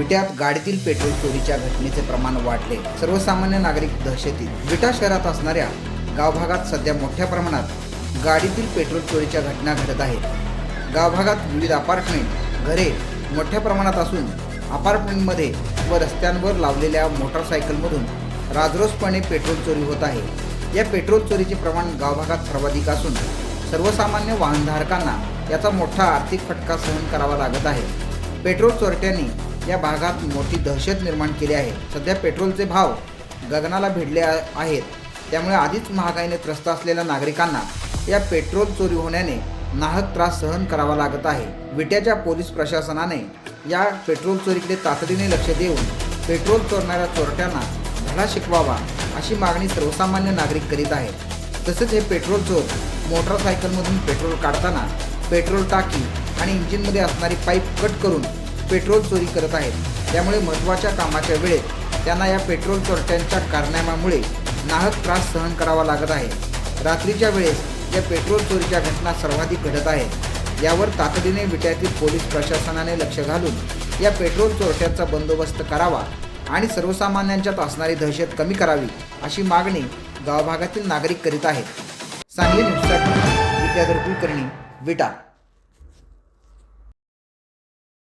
विट्यात गाडीतील पेट्रोल चोरीच्या घटनेचे प्रमाण वाढले. सर्वसामान्य नागरिक दहशतीत. विटा शहरात असणाऱ्या गावभागात सध्या मोठ्या प्रमाणात गाडीतील पेट्रोल चोरीच्या घटना घडत आहेत. गावभागात विविध अपार्टमेंट घरे मोठ्या प्रमाणात असून अपार्टमेंटमध्ये व रस्त्यांवर लावलेल्या मोटरसायकलमधून राजरोसपणे पेट्रोल चोरी होत आहे. या पेट्रोल चोरीचे प्रमाण गावभागात सर्वाधिक असून सर्वसामान्य वाहनधारकांना याचा मोठा आर्थिक फटका सहन करावा लागत आहे. पेट्रोल चोरट्यांनी या भागात मोठी दहशत निर्माण केली आहे. सध्या पेट्रोलचे भाव गगनाला भिडले आहेत. त्यामुळे आधीच महागाईने त्रस्त असलेल्या नागरिकांना या पेट्रोल चोरी होण्याने नाहक त्रास सहन करावा लागत आहे. विट्याच्या पोलीस प्रशासनाने या पेट्रोल चोरीकडे तातडीने लक्ष देऊन पेट्रोल चोरणाऱ्या चोरट्यांना धडा शिकवावा अशी मागणी सर्वसामान्य नागरिक करीत आहेत. तसेच हे पेट्रोल चोर मोटरसायकलमधून पेट्रोल काढताना पेट्रोल टाकी आणि इंजिनमध्ये असणारी पाईप कट करून पेट्रोल चोरी करत आहेत. त्यामुळे महत्त्वाच्या कामाच्या वेळेत त्यांना या पेट्रोल चोरट्यांच्या कारनाम्यामुळे नाहक त्रास सहन करावा लागत आहे. रात्रीच्या वेळेस या पेट्रोल चोरीच्या घटना सर्वाधिक घडत आहेत. यावर तातडीने विट्यातील पोलीस प्रशासनाने लक्ष घालून या पेट्रोल चोरट्यांचा बंदोबस्त करावा आणि सर्वसामान्यांच्यात असणारी दहशत कमी करावी अशी मागणी गावभागातील नागरिक करीत आहेत. सांगली न्यूजसाठी विद्याधर कुलकर्णी विटा.